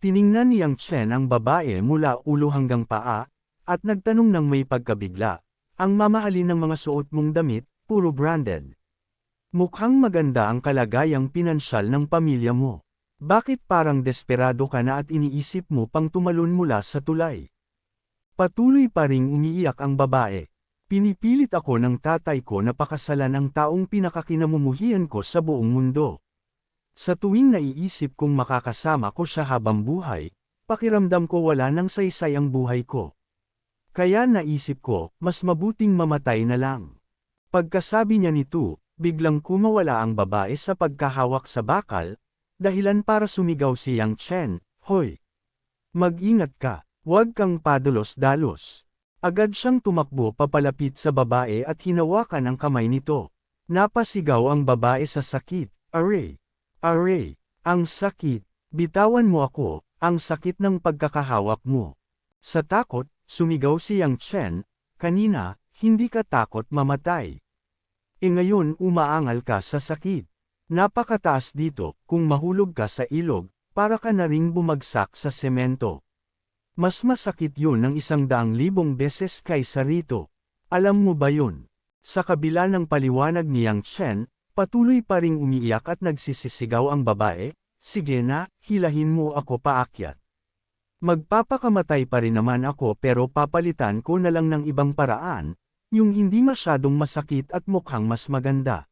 Tiningnan ni Yang Chen ang babae mula ulo hanggang paa, at nagtanong ng may pagkabigla, ang mamahalin ng mga suot mong damit, puro branded. Mukhang maganda ang kalagayang pinansyal ng pamilya mo. Bakit parang desperado ka na at iniisip mo pang tumalon mula sa tulay? Patuloy pa ring umiiyak ang babae. Pinipilit ako ng tatay ko na pakasalan ang taong pinakakinamumuhian ko sa buong mundo. Sa tuwing naiisip kong makakasama ko siya habang buhay, pakiramdam ko wala nang saysay ang buhay ko. Kaya naisip ko, mas mabuting mamatay na lang. Pagkasabi niya nito, biglang kumawala ang babae sa pagkahawak sa bakal, dahilan para sumigaw si Yang Chen, Hoy! Mag-ingat ka, huwag kang padalos-dalos. Agad siyang tumakbo papalapit sa babae at hinawakan ang kamay nito. Napasigaw ang babae sa sakit, Aray! Aray! Ang sakit! Bitawan mo ako, ang sakit ng pagkakahawak mo. Sa takot, sumigaw si Yang Chen, kanina, hindi ka takot mamatay. E ngayon umaangal ka sa sakit. Napakataas dito, kung mahulog ka sa ilog, para ka na ring bumagsak sa semento. Mas masakit yun ng isang daang libong beses kaysa rito. Alam mo ba yun? Sa kabila ng paliwanag ni Yang Chen, patuloy pa ring umiiyak at nagsisisigaw ang babae, sige na, hilahin mo ako paakyat. Magpapakamatay pa rin naman ako pero papalitan ko na lang ng ibang paraan, yung hindi masyadong masakit at mukhang mas maganda.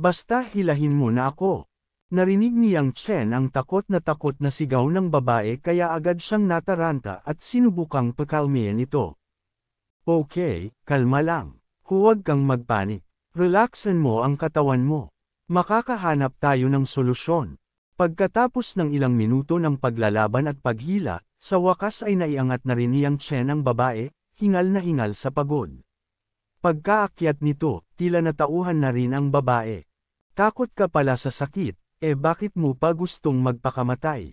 Basta hilahin mo na ako. Narinig ni Yang Chen ang takot na takot na sigaw ng babae kaya agad siyang nataranta at sinubukang pakalmihan ito. Okay, kalma lang. Huwag kang magpanik. Relaxan mo ang katawan mo. Makakahanap tayo ng solusyon. Pagkatapos ng ilang minuto ng paglalaban at paghila, sa wakas ay naiangat na rin ni Yang Chen ang babae, hingal na hingal sa pagod. Pagkaakyat nito, tila natauhan na rin ang babae. Takot ka pala sa sakit, eh bakit mo pa gustong magpakamatay?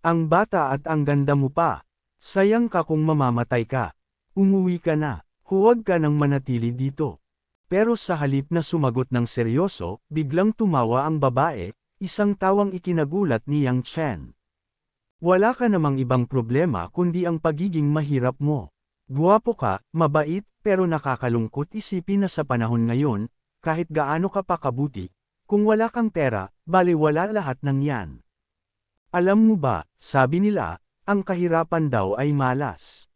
Ang bata at ang ganda mo pa. Sayang ka kung mamamatay ka. Umuwi ka na, huwag ka nang manatili dito. Pero sa halip na sumagot ng seryoso, biglang tumawa ang babae, isang tawang ikinagulat ni Yang Chen. Wala ka namang ibang problema kundi ang pagiging mahirap mo. Guwapo ka, mabait, pero nakakalungkot isipin na sa panahon ngayon, kahit gaano ka pa kabuti, kung wala kang pera, bali wala lahat ng yan. Alam mo ba, sabi nila, ang kahirapan daw ay malas.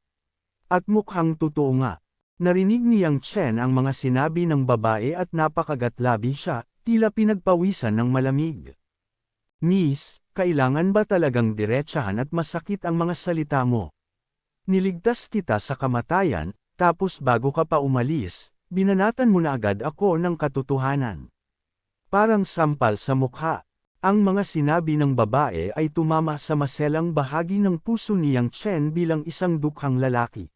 At mukhang totoo nga. Narinig ni Yang Chen ang mga sinabi ng babae at napakagatlabi siya, tila pinagpawisan ng malamig. Miss, kailangan ba talagang diretsahan at masakit ang mga salita mo? Niligtas kita sa kamatayan, tapos bago ka pa umalis, binanatan mo na agad ako ng katotohanan. Parang sampal sa mukha. Ang mga sinabi ng babae ay tumama sa maselang bahagi ng puso ni Yang Chen bilang isang dukhang lalaki.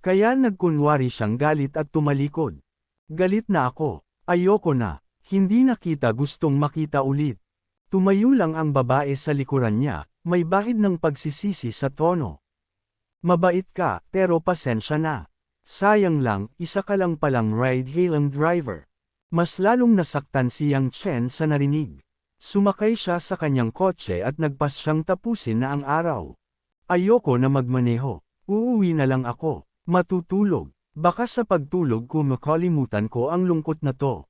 Kaya nagkunwari siyang galit at tumalikod. Galit na ako. Ayoko na. Hindi na kita gustong makita ulit. Tumayo lang ang babae sa likuran niya, may bahid ng pagsisisi sa tono. Mabait ka, pero pasensya na. Sayang lang, isa ka lang palang ride-hailing driver. Mas lalong nasaktan si Yang Chen sa narinig. Sumakay siya sa kanyang kotse at nagpas siyang tapusin na ang araw. Ayoko na magmaneho. Uuwi na lang ako. Matutulog. Baka sa pagtulog ko makalimutan ko ang lungkot na to.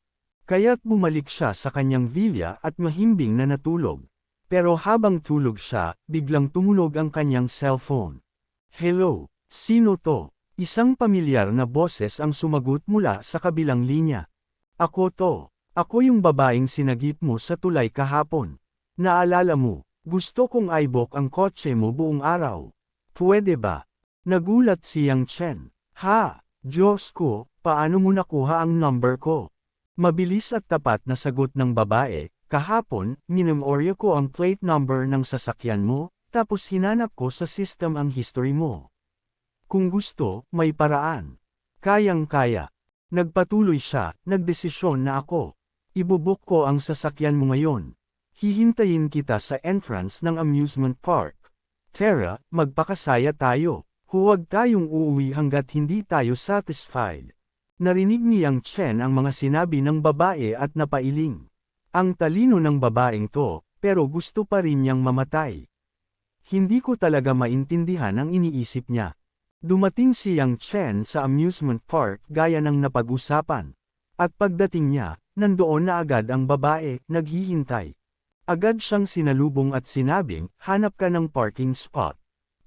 Kaya't bumalik siya sa kanyang villa at mahimbing na natulog. Pero habang tulog siya, biglang tumunog ang kanyang cellphone. Hello, sino to? Isang pamilyar na boses ang sumagot mula sa kabilang linya. Ako to. Ako yung babaeng sinagip mo sa tulay kahapon. Naalala mo, gusto kong aibok ang kotse mo buong araw. Pwede ba? Nagulat si Yang Chen. Ha, Diyos ko, paano mo nakuha ang number ko? Mabilis at tapat na sagot ng babae, kahapon, minimorya ko ang plate number ng sasakyan mo, tapos hinanap ko sa system ang history mo. Kung gusto, may paraan. Kayang-kaya. Nagpatuloy siya, nagdesisyon na ako. Ibubuk ko ang sasakyan mo ngayon. Hihintayin kita sa entrance ng amusement park. Tara, magpakasaya tayo. Huwag tayong uuwi hanggat hindi tayo satisfied. Narinig ni Yang Chen ang mga sinabi ng babae at napailing. Ang talino ng babaeng to, pero gusto pa rin niyang mamatay. Hindi ko talaga maintindihan ang iniisip niya. Dumating si Yang Chen sa amusement park gaya ng napag-usapan. At pagdating niya, nandoon na agad ang babae, naghihintay. Agad siyang sinalubong at sinabing, hanap ka ng parking spot.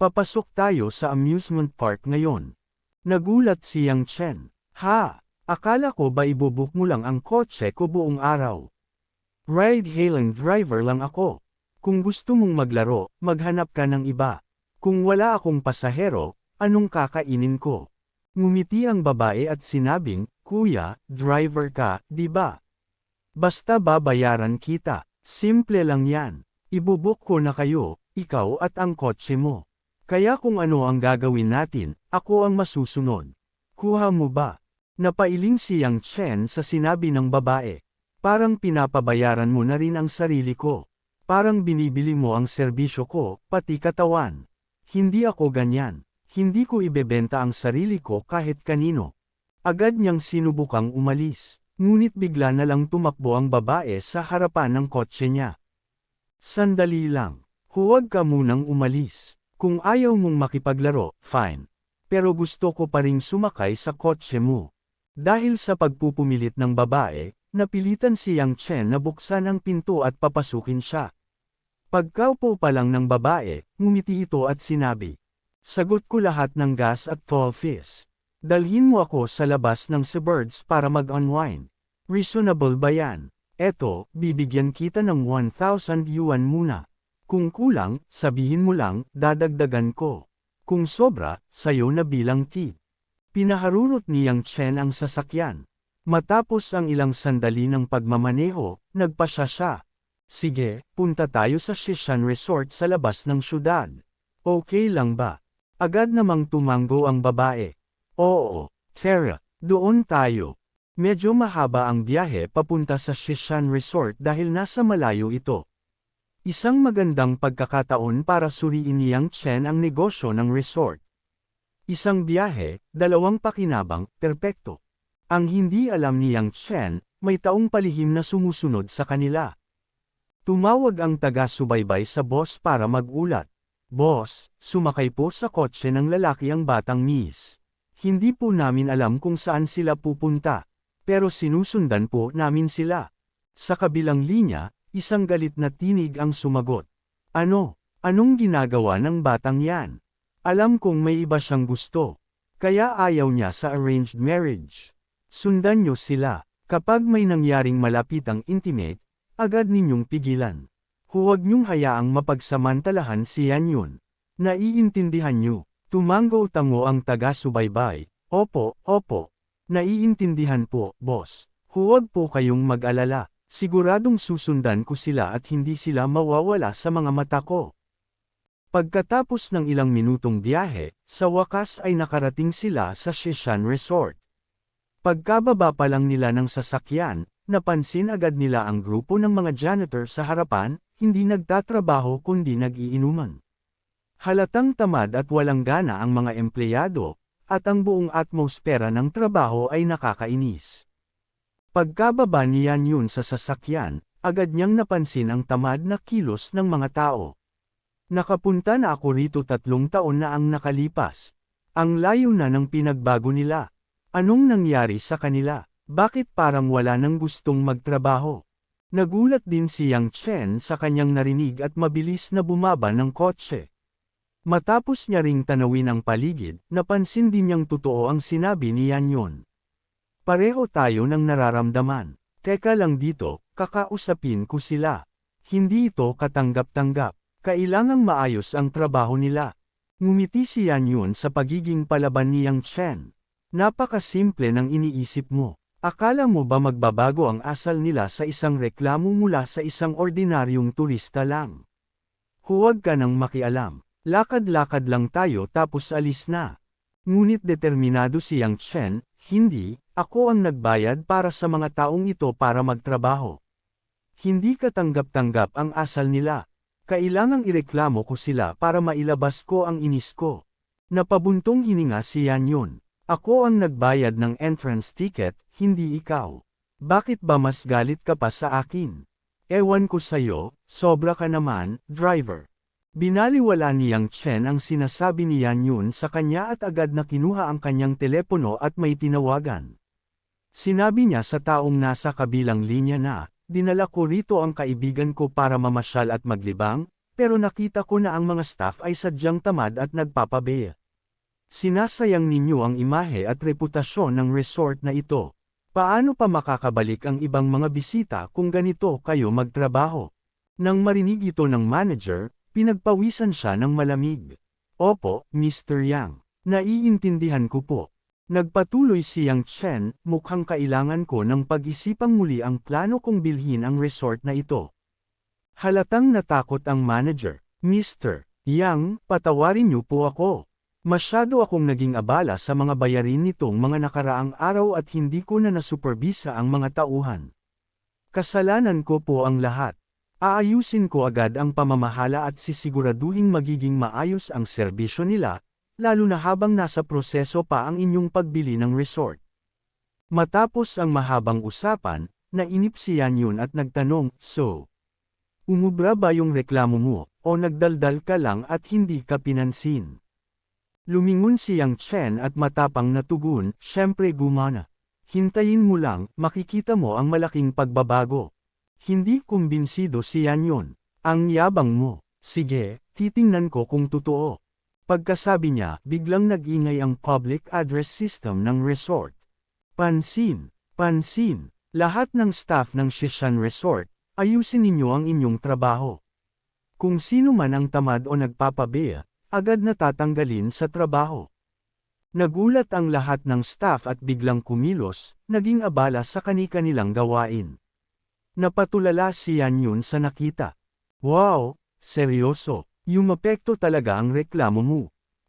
Papasok tayo sa amusement park ngayon. Nagulat si Yang Chen. Ha? Akala ko ba ibubuk mo lang ang kotse ko buong araw? Ride-hailing driver lang ako. Kung gusto mong maglaro, maghanap ka ng iba. Kung wala akong pasahero, anong kakainin ko? Ngumiti ang babae at sinabing, Kuya, driver ka, di ba? Basta babayaran kita. Simple lang yan. Ibubuk ko na kayo, ikaw at ang kotse mo. Kaya kung ano ang gagawin natin, ako ang masusunod. Kuha mo ba? Napailing si Yang Chen sa sinabi ng babae. Parang pinapabayaran mo na rin ang sarili ko. Parang binibili mo ang serbisyo ko, pati katawan. Hindi ako ganyan. Hindi ko ibebenta ang sarili ko kahit kanino. Agad niyang sinubukang umalis. Ngunit bigla na lang tumakbo ang babae sa harapan ng kotse niya. Sandali lang. Huwag ka munang umalis. Kung ayaw mong makipaglaro, fine. Pero gusto ko pa ring sumakay sa kotse mo. Dahil sa pagpupumilit ng babae, napilitan si Yang Chen na buksan ang pinto at papasukin siya. Pagkaupo pa lang ng babae, ngumiti ito at sinabi, Sagot ko lahat ng gas at tall fees. Dalhin mo ako sa labas ng suburbs para mag-unwind. Reasonable ba yan? Eto, bibigyan kita ng 1,000 yuan muna. Kung kulang, sabihin mo lang, dadagdagan ko. Kung sobra, sayo na bilang tip. Pinaharurot ni Yang Chen ang sasakyan. Matapos ang ilang sandali ng pagmamaneho, nagpasya siya. Sige, punta tayo sa Shishan Resort sa labas ng syudad. Okay lang ba? Agad namang tumango ang babae. Oo, Farah, doon tayo. Medyo mahaba ang biyahe papunta sa Shishan Resort dahil nasa malayo ito. Isang magandang pagkakataon para suriin ni Yang Chen ang negosyo ng resort. Isang biyahe, dalawang pakinabang, perpekto. Ang hindi alam ni Yang Chen, may taong palihim na sumusunod sa kanila. Tumawag ang taga-subaybay sa boss para magulat. Boss, sumakay po sa kotse ng lalaki ang batang miss. Hindi po namin alam kung saan sila pupunta. Pero sinusundan po namin sila. Sa kabilang linya, isang galit na tinig ang sumagot. Ano? Anong ginagawa ng batang yan? Alam kong may iba siyang gusto. Kaya ayaw niya sa arranged marriage. Sundan niyo sila. Kapag may nangyaring malapitang intimate, agad ninyong pigilan. Huwag niyong hayaang mapagsamantalahan si Yan yun. Naiintindihan niyo. Tumango tango ang taga-subaybay. Opo, opo. Naiintindihan po, boss. Huwag po kayong mag-alala. Siguradong susundan ko sila at hindi sila mawawala sa mga mata ko. Pagkatapos ng ilang minutong biyahe, sa wakas ay nakarating sila sa Shishan Resort. Pagkababa pa lang nila ng sasakyan, napansin agad nila ang grupo ng mga janitor sa harapan, hindi nagtatrabaho kundi nag-iinuman. Halatang tamad at walang gana ang mga empleyado, at ang buong atmosfera ng trabaho ay nakakainis. Pagkababa ni Yan Yun sa sasakyan, agad niyang napansin ang tamad na kilos ng mga tao. Nakapunta na ako rito tatlong taon na ang nakalipas. Ang layo na ng pinagbago nila. Anong nangyari sa kanila? Bakit parang wala nang gustong magtrabaho? Nagulat din si Yang Chen sa kanyang narinig at mabilis na bumaba ng kotse. Matapos niya ring tanawin ang paligid, napansin din niyang totoo ang sinabi ni Yan Yon. Pareho tayo ng nararamdaman. Teka lang dito, kakausapin ko sila. Hindi ito katanggap-tanggap. Kailangang maayos ang trabaho nila. Ngumiti si Yan Yun sa pagiging palaban ni Yang Chen. Napakasimple ng iniisip mo. Akala mo ba magbabago ang asal nila sa isang reklamo mula sa isang ordinaryong turista lang? Huwag ka nang makialam. Lakad-lakad lang tayo tapos alis na. Ngunit determinado si Yang Chen, hindi, ako ang nagbayad para sa mga taong ito para magtrabaho. Hindi katanggap-tanggap ang asal nila. Kailangang ireklamo ko sila para mailabas ko ang inis ko. Napabuntong hininga si Yan Yun. Ako ang nagbayad ng entrance ticket, hindi ikaw. Bakit ba mas galit ka pa sa akin? Ewan ko sa'yo, sobra ka naman, driver. Binaliwala ni Yang Chen ang sinasabi ni Yan Yun sa kanya at agad na kinuha ang kanyang telepono at may tinawagan. Sinabi niya sa taong nasa kabilang linya na, dinala ko rito ang kaibigan ko para mamasyal at maglibang, pero nakita ko na ang mga staff ay sadyang tamad at nagpapabeya. Sinasayang ninyo ang imahe at reputasyon ng resort na ito. Paano pa makakabalik ang ibang mga bisita kung ganito kayo magtrabaho? Nang marinig ito ng manager, pinagpawisan siya ng malamig. Opo, Mr. Yang. Naiintindihan ko po. Nagpatuloy si Yang Chen, mukhang kailangan ko ng pag-isipang muli ang plano kong bilhin ang resort na ito. Halatang natakot ang manager. Mr. Yang, patawarin niyo po ako. Masyado akong naging abala sa mga bayarin nitong mga nakaraang araw at hindi ko na nasuperbisa ang mga tauhan. Kasalanan ko po ang lahat. Aayusin ko agad ang pamamahala at sisiguraduhing magiging maayos ang serbisyo nila, lalo na habang nasa proseso pa ang inyong pagbili ng resort. Matapos ang mahabang usapan, nainip si Yan at nagtanong, So, umubra ba yung reklamo mo, o nagdaldal ka lang at hindi ka pinansin? Lumingon si Yang Chen at matapang na tugon, syempre gumana. Hintayin mo lang, makikita mo ang malaking pagbabago. Hindi kumbinsido si Yan Yun. Ang yabang mo. Sige, titingnan ko kung totoo. Pagkasabi niya, biglang nag-ingay ang public address system ng resort. Pansin, pansin, lahat ng staff ng Shishan Resort, ayusin ninyo ang inyong trabaho. Kung sino man ang tamad o nagpapabeya, agad natatanggalin sa trabaho. Nagulat ang lahat ng staff at biglang kumilos, naging abala sa kani-kanilang gawain. Napatulala si Yan Yun sa nakita. Wow, seryoso, yumapekto talaga ang reklamo mo.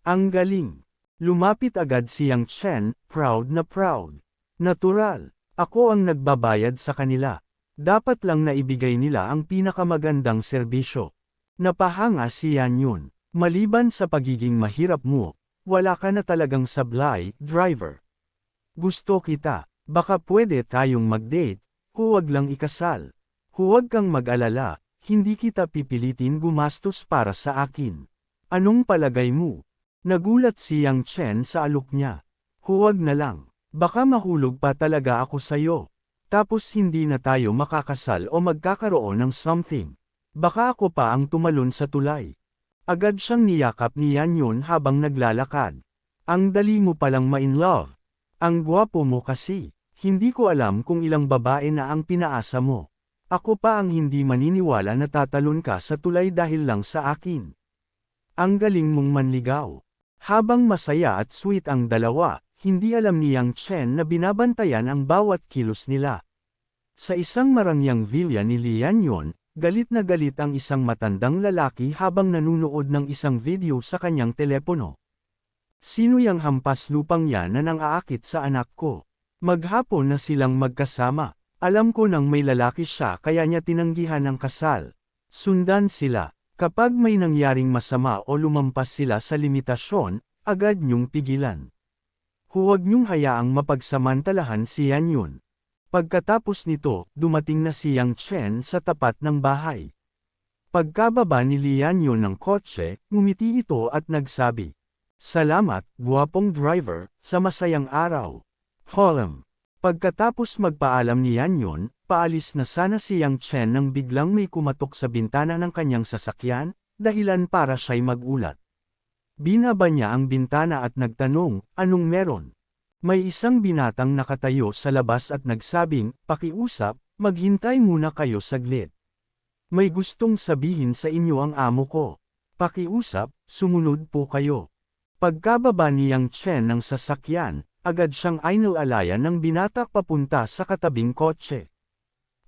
Ang galing. Lumapit agad si Yang Chen, proud na proud. Natural, ako ang nagbabayad sa kanila. Dapat lang naibigay nila ang pinakamagandang serbisyo. Napahanga si Yan Yun. Maliban sa pagiging mahirap mo, wala ka na talagang sablay, driver. Gusto kita, baka pwede tayong mag-date, huwag lang ikasal. Huwag kang mag-alala, hindi kita pipilitin gumastos para sa akin. Anong palagay mo? Nagulat si Yang Chen sa alok niya. Huwag na lang, baka mahulog pa talaga ako sayo. Tapos hindi na tayo makakasal o magkakaroon ng something. Baka ako pa ang tumalon sa tulay. Agad siyang niyakap ni Yan Yun habang naglalakad. Ang dali mo palang ma-in love. Ang gwapo mo kasi. Hindi ko alam kung ilang babae na ang pinaasa mo. Ako pa ang hindi maniniwala na tatalon ka sa tulay dahil lang sa akin. Ang galing mong manligaw. Habang masaya at sweet ang dalawa, hindi alam ni Yang Chen na binabantayan ang bawat kilos nila. Sa isang marangyang villa ni Lian Yun, Galit na galit ang isang matandang lalaki habang nanunood ng isang video sa kanyang telepono. Sino yang hampas lupang yan na nang aakit sa anak ko? Maghapon na silang magkasama. Alam ko nang may lalaki siya kaya niya tinanggihan ang kasal. Sundan sila. Kapag may nangyaring masama o lumampas sila sa limitasyon, agad niyong pigilan. Huwag niyong hayaang mapagsamantalahan si Yan Yun. Pagkatapos nito, dumating na si Yang Chen sa tapat ng bahay. Pagkababa ni Lian Yun ng kotse, ngumiti ito at nagsabi, Salamat, guwapong driver, sa masayang araw. Column. Pagkatapos magpaalam ni Yan Yun, paalis na sana si Yang Chen nang biglang may kumatok sa bintana ng kanyang sasakyan, dahilan para siya'y magulat. Binaba niya ang bintana at nagtanong, anong meron? May isang binatang nakatayo sa labas at nagsabing, pakiusap, maghintay muna kayo saglit. May gustong sabihin sa inyo ang amo ko. Pakiusap, sumunod po kayo. Pagkababa ni Yang Chen ng sasakyan, agad siyang ainalalayan ng binatak papunta sa katabing kotse.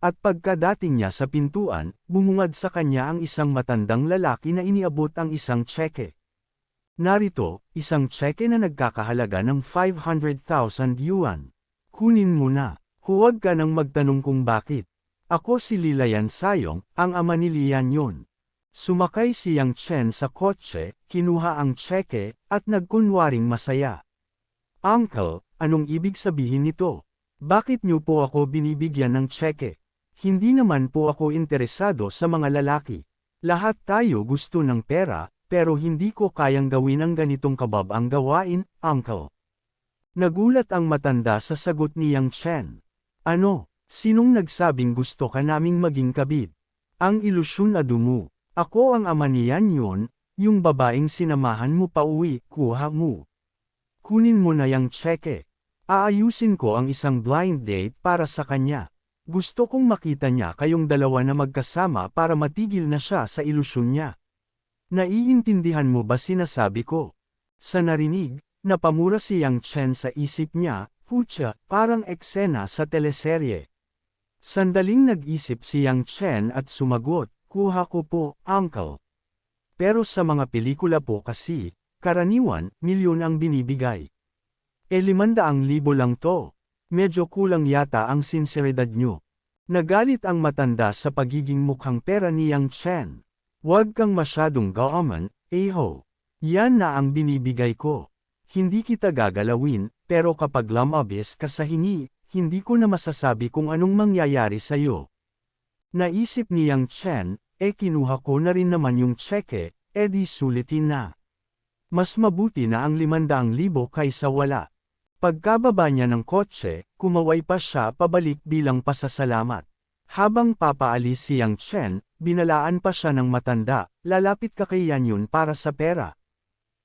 At pagkadating niya sa pintuan, bumungad sa kanya ang isang matandang lalaki na iniabot ang isang tseke. Narito, isang tseke na nagkakahalaga ng 500,000 yuan. Kunin mo na. Huwag ka nang magtanong kung bakit. Ako si Lilayan Sayong, ang ama ni Lian Yun. Sumakay si Yang Chen sa kotse, kinuha ang tseke, at nagkunwaring masaya. Uncle, anong ibig sabihin nito? Bakit niyo po ako binibigyan ng tseke? Hindi naman po ako interesado sa mga lalaki. Lahat tayo gusto ng pera, pero hindi ko kayang gawin ang ganitong kabab ang gawain, uncle. Nagulat ang matanda sa sagot ni Yang Chen. Ano, sinong nagsabing gusto ka naming maging kabit? Ang ilusyon na dumo. Ako ang ama niyan yun, yung babaeng sinamahan mo pa uwi, kuha mo. Kunin mo na yung tseke. Aayusin ko ang isang blind date para sa kanya. Gusto kong makita niya kayong dalawa na magkasama para matigil na siya sa ilusyon niya. Naiintindihan mo ba sinasabi ko? Sa narinig, napamura si Yang Chen sa isip niya, putya, parang eksena sa teleserye. Sandaling nag-isip si Yang Chen at sumagot, kuha ko po, uncle. Pero sa mga pelikula po kasi, karaniwan, milyon ang binibigay. E limandaang libo lang to. Medyo kulang yata ang sinseridad nyo. Nagalit ang matanda sa pagiging mukhang pera ni Yang Chen. Huwag kang masyadong gaaman, eho. Yan na ang binibigay ko. Hindi kita gagalawin, pero kapag lamabis ka sa hingi, hindi ko na masasabi kung anong mangyayari sa'yo. Naisip ni Yang Chen, eh kinuha ko na rin naman yung tseke, edi sulitin na. Mas mabuti na ang limandaang libo kaysa wala. Pagkababa niya ng kotse, kumaway pa siya pabalik bilang pasasalamat. Habang papaalis si Yang Chen, binalaan pa siya ng matanda, lalapit ka kay Yan yun para sa pera.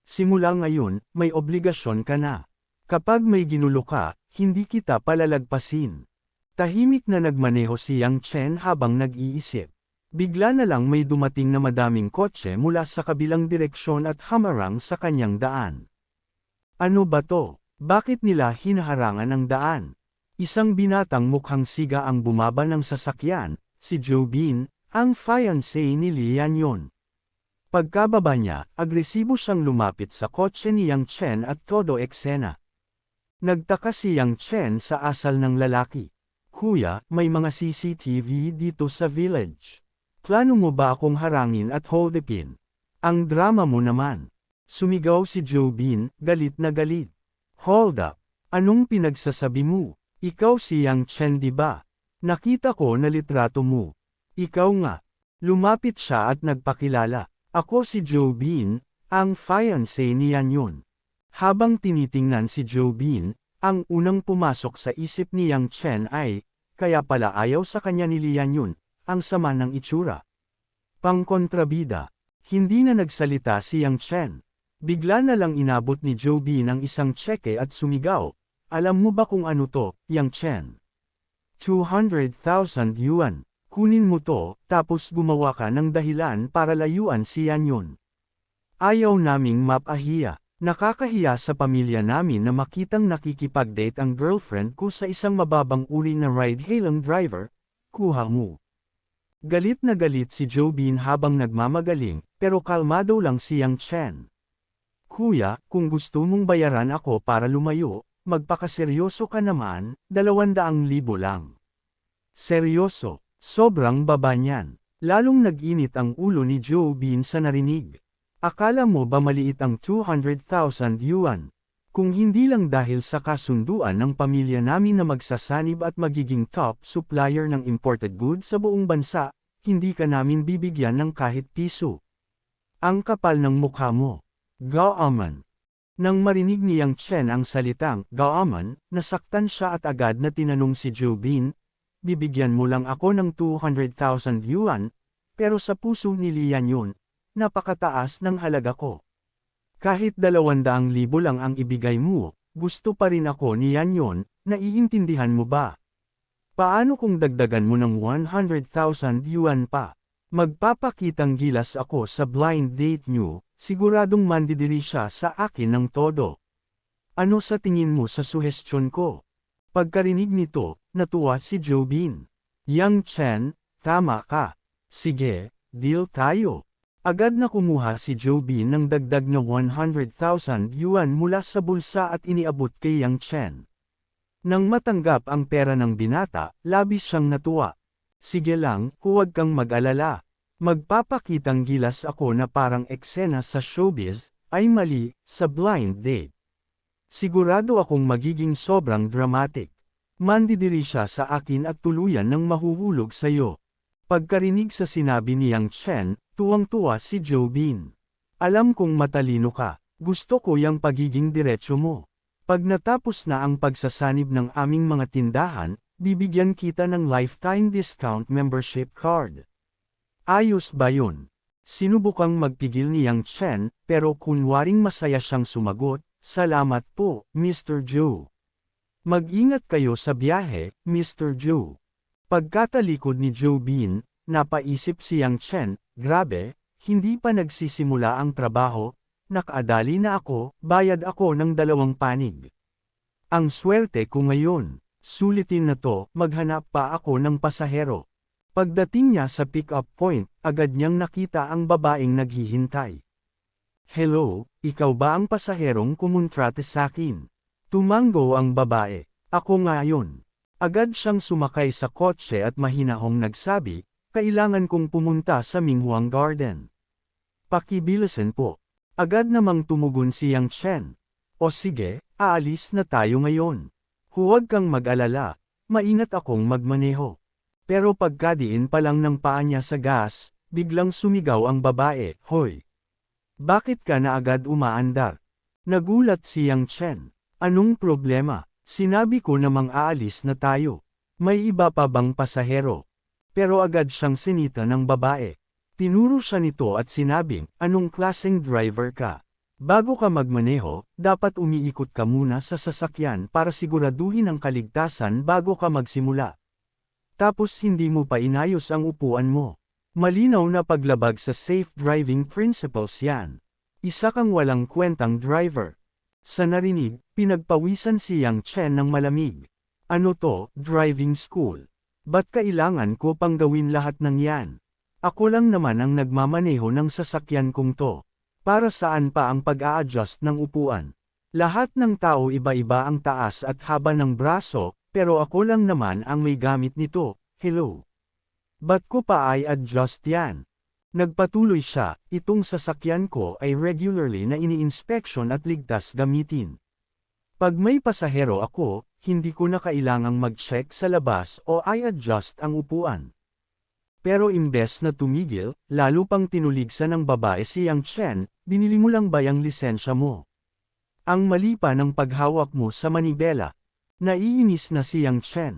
Simula ngayon, may obligasyon ka na. Kapag may ginulo ka, hindi kita palalagpasin. Tahimik na nagmaneho si Yang Chen habang nag-iisip. Bigla na lang may dumating na madaming kotse mula sa kabilang direksyon at hamarang sa kanyang daan. Ano ba to? Bakit nila hinaharangan ang daan? Isang binatang mukhang siga ang bumaba ng sasakyan, si Joe Bean, ang fiancé ni Lian yon. Pagkababa niya, agresibo siyang lumapit sa kotse ni Yang Chen at todo eksena. Nagtaka si Yang Chen sa asal ng lalaki. Kuya, may mga CCTV dito sa village. Plano mo ba akong harangin at holdipin? Ang drama mo naman. Sumigaw si Joe Bean, galit na galit. Hold up. Anong pinagsasabi mo? Ikaw si Yang Chen di ba? Nakita ko na litrato mo. Ikaw nga. Lumapit siya at nagpakilala. Ako si Joe Bean, ang fiancé ni Yan yun. Habang tinitingnan si Joe Bean, ang unang pumasok sa isip ni Yang Chen ay, kaya pala ayaw sa kanya ni Lian yun, ang sama ng itsura. Pangkontrabida. Hindi na nagsalita si Yang Chen. Bigla na lang inabot ni Joe B ng isang tseke at sumigaw. Alam mo ba kung ano to, Yang Chen? 200,000 yuan. Kunin mo to, tapos gumawa ka ng dahilan para layuan si Yan yun. Ayaw naming mapahiya. Nakakahiya sa pamilya namin na makitang nakikipag-date ang girlfriend ko sa isang mababang uri na ride-hailing driver. Kuha mo. Galit na galit si Joe Bean habang nagmamagaling, pero kalmado lang si Yang Chen. Kuya, kung gusto mong bayaran ako para lumayo, magpakaseryoso ka naman, dalawandaang libo lang. Seryoso, sobrang baba niyan. Lalong nag-init ang ulo ni Joe Bean sa narinig. Akala mo ba maliit ang 200,000 yuan? Kung hindi lang dahil sa kasunduan ng pamilya namin na magsasanib at magiging top supplier ng imported goods sa buong bansa, hindi ka namin bibigyan ng kahit piso. Ang kapal ng mukha mo. Gaaman. Nang marinig ni Yang Chen ang salitang Gaaman, nasaktan siya at agad na tinanong si Bean, bibigyan mo lang ako ng 200,000 yuan, pero sa puso ni Lian yun, napakataas ng halaga ko. Kahit dalawandaang libo lang ang ibigay mo, gusto pa rin ako ni Yan yon, naiintindihan mo ba? Paano kung dagdagan mo ng 100,000 yuan pa? Magpapakitang gilas ako sa blind date nyo, Siguradong mandidiri siya sa akin ng todo. Ano sa tingin mo sa suhestyon ko? Pagkarinig nito, natuwa si Joe Bean. Yang Chen, tama ka. Sige, deal tayo. Agad na kumuha si Joe Bean ng dagdag na 100,000 yuan mula sa bulsa at iniabot kay Yang Chen. Nang matanggap ang pera ng binata, labis siyang natuwa. Sige lang, huwag kang mag-alala. Magpapakitang gilas ako na parang eksena sa showbiz, ay mali, sa blind date. Sigurado akong magiging sobrang dramatic. Mandidiri siya sa akin at tuluyan ng mahuhulog sa iyo. Pagkarinig sa sinabi ni Yang Chen, Tuwang-tuwa si Joe Bean. Alam kong matalino ka, gusto ko yung pagiging diretsyo mo. Pag natapos na ang pagsasanib ng aming mga tindahan, bibigyan kita ng lifetime discount membership card. Ayos ba yun? Sinubukang magpigil ni Yang Chen, pero kunwaring masaya siyang sumagot, Salamat po, Mr. Joe. Mag-ingat kayo sa biyahe, Mr. Joe. Pagkatalikod ni Joe Bean, napaisip si Yang Chen, grabe, hindi pa nagsisimula ang trabaho, nakaadali na ako, bayad ako ng dalawang panig. Ang swerte ko ngayon, sulitin na to, maghanap pa ako ng pasahero. Pagdating niya sa pick-up point, agad niyang nakita ang babaeng naghihintay. Hello, ikaw ba ang pasaherong kumontrate sa akin? Tumango ang babae. Ako nga yun. Agad siyang sumakay sa kotse at mahinahong nagsabi, kailangan kong pumunta sa Minghuang Garden. Pakibilisan po. Agad namang tumugon si Yang Chen. O sige, aalis na tayo ngayon. Huwag kang mag-alala, maingat akong magmaneho. Pero pagkadiin pa lang ng paa niya sa gas, biglang sumigaw ang babae, Hoy! Bakit ka na agad umaandar? Nagulat si Yang Chen. Anong problema? Sinabi ko namang aalis na tayo. May iba pa bang pasahero? Pero agad siyang sinita ng babae. Tinuro siya nito at sinabing, anong klaseng driver ka? Bago ka magmaneho, dapat umiikot ka muna sa sasakyan para siguraduhin ang kaligtasan bago ka magsimula. Tapos hindi mo pa inayos ang upuan mo. Malinaw na paglabag sa safe driving principles yan. Isa kang walang kwentang driver. Sa narinig, pinagpawisan si Yang Chen ng malamig. Ano to, driving school? Ba't kailangan ko pang gawin lahat ng yan? Ako lang naman ang nagmamaneho ng sasakyan kong to. Para saan pa ang pag-a-adjust ng upuan? Lahat ng tao iba-iba ang taas at haba ng braso, pero ako lang naman ang may gamit nito. Hello. Ba't ko pa ay adjust yan? Nagpatuloy siya, itong sasakyan ko ay regularly na ini-inspection at ligtas gamitin. Pag may pasahero ako, hindi ko na kailangang mag-check sa labas o ay adjust ang upuan. Pero imbes na tumigil, lalo pang tinuligsa ng babae si Yang Chen, binili mo lang ba yung lisensya mo? Ang mali pa ng paghawak mo sa manibela. Naiinis na si Yang Chen.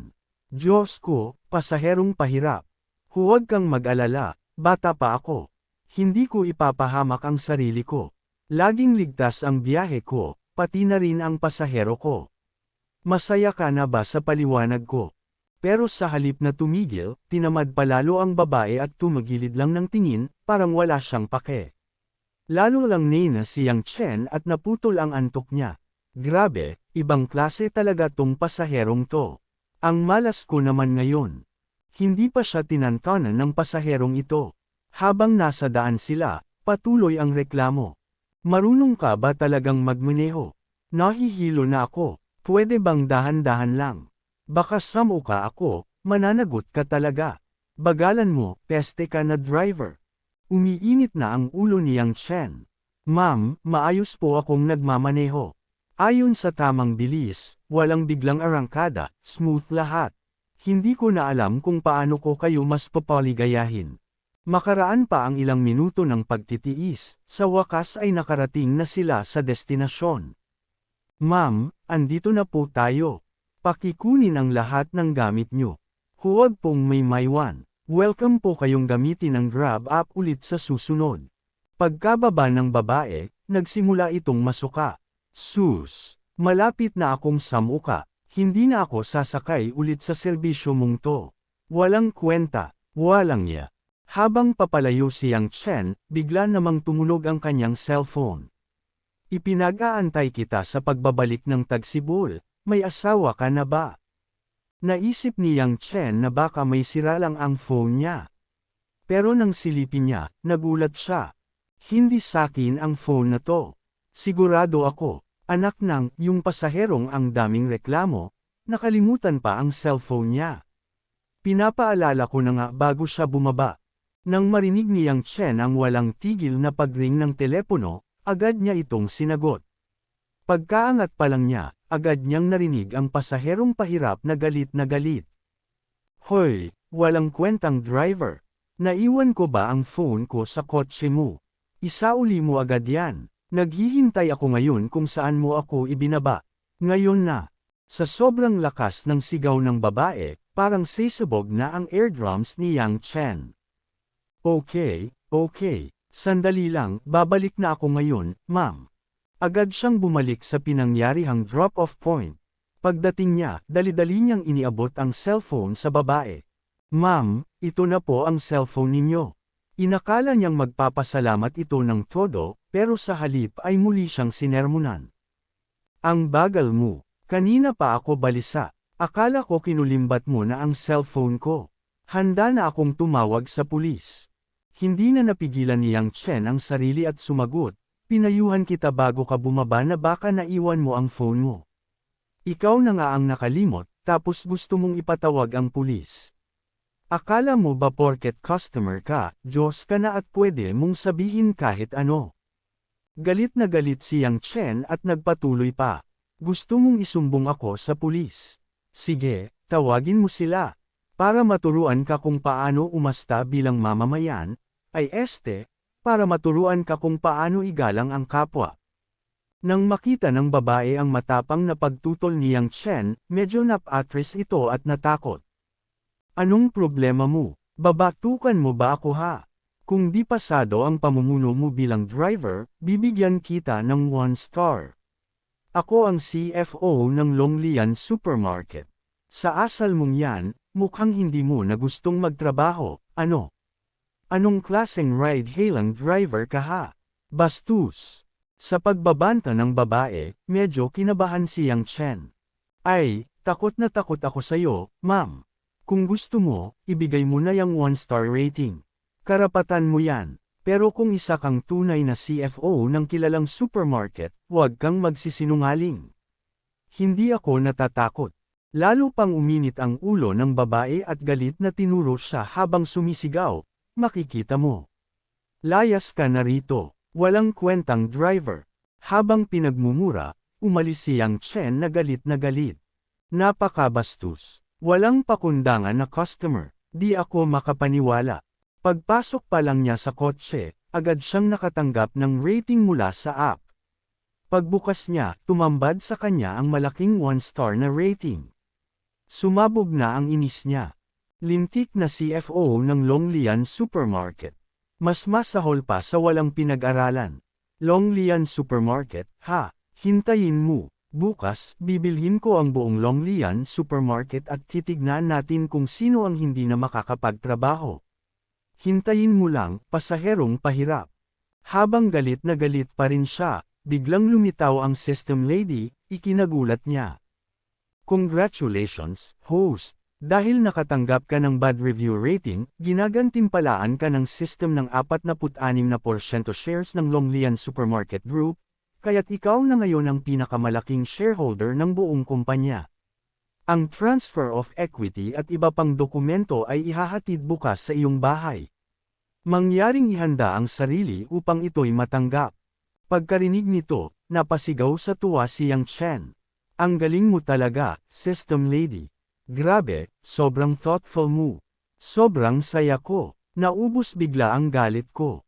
Diyos ko, pasaherong pahirap. Huwag kang mag-alala, bata pa ako. Hindi ko ipapahamak ang sarili ko. Laging ligtas ang biyahe ko, pati na rin ang pasahero ko. Masaya ka na ba sa paliwanag ko? Pero sa halip na tumigil, tinamad palalo ang babae at tumagilid lang ng tingin, parang wala siyang pake. Lalo lang nina si Yang Chen at naputol ang antok niya. Grabe, ibang klase talaga tong pasaherong to. Ang malas ko naman ngayon. Hindi pa siya tinantanan ng pasaherong ito. Habang nasa daan sila, patuloy ang reklamo. Marunong ka ba talagang magmaneho? Nahihilo na ako, pwede bang dahan-dahan lang? Baka samuka ako, mananagot ka talaga. Bagalan mo, peste ka na driver. Umiinit na ang ulo ni Yang Chen. Ma'am, maayos po akong nagmamaneho. Ayon sa tamang bilis, walang biglang arangkada, smooth lahat. Hindi ko na alam kung paano ko kayo mas papaligayahin. Makaraan pa ang ilang minuto ng pagtitiis, sa wakas ay nakarating na sila sa destinasyon. Ma'am, andito na po tayo. Pakikunin ang lahat ng gamit nyo. Huwag pong may maiwan. Welcome po kayong gamitin ang Grab app ulit sa susunod. Pagkababa ng babae, nagsimula itong masuka. Sus, malapit na akong samuka. Hindi na ako sasakay ulit sa serbisyo mong to. Walang kwenta, walang niya. Habang papalayo si Yang Chen, bigla namang tumunog ang kanyang cellphone. Ipinag-aantay kita sa pagbabalik ng tagsibol, may asawa ka na ba? Naisip ni Yang Chen na baka may sira lang ang phone niya. Pero nang silipin niya, nagulat siya. Hindi sakin ang phone na to. Sigurado ako, Anak ng, yung pasaherong ang daming reklamo, nakalimutan pa ang cellphone niya. Pinapaalala ko na nga bago siya bumaba. Nang marinig ni Yang Chen ang walang tigil na pagring ng telepono, agad niya itong sinagot. Pagkaangat pa lang niya, agad niyang narinig ang pasaherong pahirap na galit na galit. Hoy, walang kwentang driver. Naiwan ko ba ang phone ko sa kotse mo? Isauli mo agad yan. Naghihintay ako ngayon kung saan mo ako ibinaba. Ngayon na. Sa sobrang lakas ng sigaw ng babae, parang sisabog na ang eardrums ni Yang Chen. Okay, okay. Sandali lang, babalik na ako ngayon, ma'am. Agad siyang bumalik sa pinangyarihang drop-off point. Pagdating niya, dali-dali niyang iniabot ang cellphone sa babae. Ma'am, ito na po ang cellphone ninyo. Inakala niyang magpapasalamat ito ng todo, pero sa halip ay muli siyang sinermunan. Ang bagal mo. Kanina pa ako balisa. Akala ko kinulimbat mo na ang cellphone ko. Handa na akong tumawag sa pulis. Hindi na napigilan ni Yang Chen ang sarili at sumagot, pinayuhan kita bago ka bumaba na baka naiwan mo ang phone mo. Ikaw na nga ang nakalimot, tapos gusto mong ipatawag ang pulis. Akala mo ba porket customer ka, Diyos ka na at pwede mong sabihin kahit ano. Galit na galit si Yang Chen at nagpatuloy pa. Gusto mong isumbong ako sa pulis. Sige, tawagin mo sila. Para maturuan ka kung paano umasta bilang mamamayan, ay este, para maturuan ka kung paano igalang ang kapwa. Nang makita ng babae ang matapang na pagtutol ni Yang Chen, medyo napatris ito at natakot. Anong problema mo? Babatukan mo ba ako ha? Kung di pasado ang pamumuno mo bilang driver, bibigyan kita ng one star. Ako ang CFO ng Longlian Supermarket. Sa asal mong yan, mukhang hindi mo na gustong magtrabaho, ano? Anong klaseng ride-hailing driver ka ha? Bastus. Sa pagbabanta ng babae, medyo kinabahan si Yang Chen. Ay, takot na takot ako sa'yo, ma'am. Kung gusto mo, ibigay mo na yung one-star rating. Karapatan mo yan. Pero kung isa kang tunay na CFO ng kilalang supermarket, huwag kang magsisinungaling. Hindi ako natatakot. Lalo pang uminit ang ulo ng babae at galit na tinuro siya habang sumisigaw, makikita mo. Layas ka na rito. Walang kwentang driver. Habang pinagmumura, umalis si Yang Chen na galit na galit. Napakabastos. Walang pakundangan na customer. Di ako makapaniwala. Pagpasok pa lang niya sa kotse, agad siyang nakatanggap ng rating mula sa app. Pagbukas niya, tumambad sa kanya ang malaking one-star na rating. Sumabog na ang inis niya. Lintik na CFO ng Longlian Supermarket. Mas masahol pa sa walang pinag-aralan. Longlian Supermarket, ha, hintayin mo. Bukas, bibilhin ko ang buong Longlian Supermarket at titignan natin kung sino ang hindi na makakapagtrabaho. Hintayin mo lang, pasaherong pahirap. Habang galit na galit pa rin siya, biglang lumitaw ang system lady, ikinagulat niya. Congratulations, host! Dahil nakatanggap ka ng bad review rating, ginagantimpalaan ka ng system ng 46% shares ng Longlian Supermarket Group, kaya't ikaw na ngayon ang pinakamalaking shareholder ng buong kumpanya. Ang transfer of equity at iba pang dokumento ay ihahatid bukas sa iyong bahay. Mangyaring ihanda ang sarili upang ito'y matanggap. Pagkarinig nito, napasigaw sa tuwa si Yang Chen. Ang galing mo talaga, system lady. Grabe, sobrang thoughtful mo. Sobrang saya ko. Naubos bigla ang galit ko.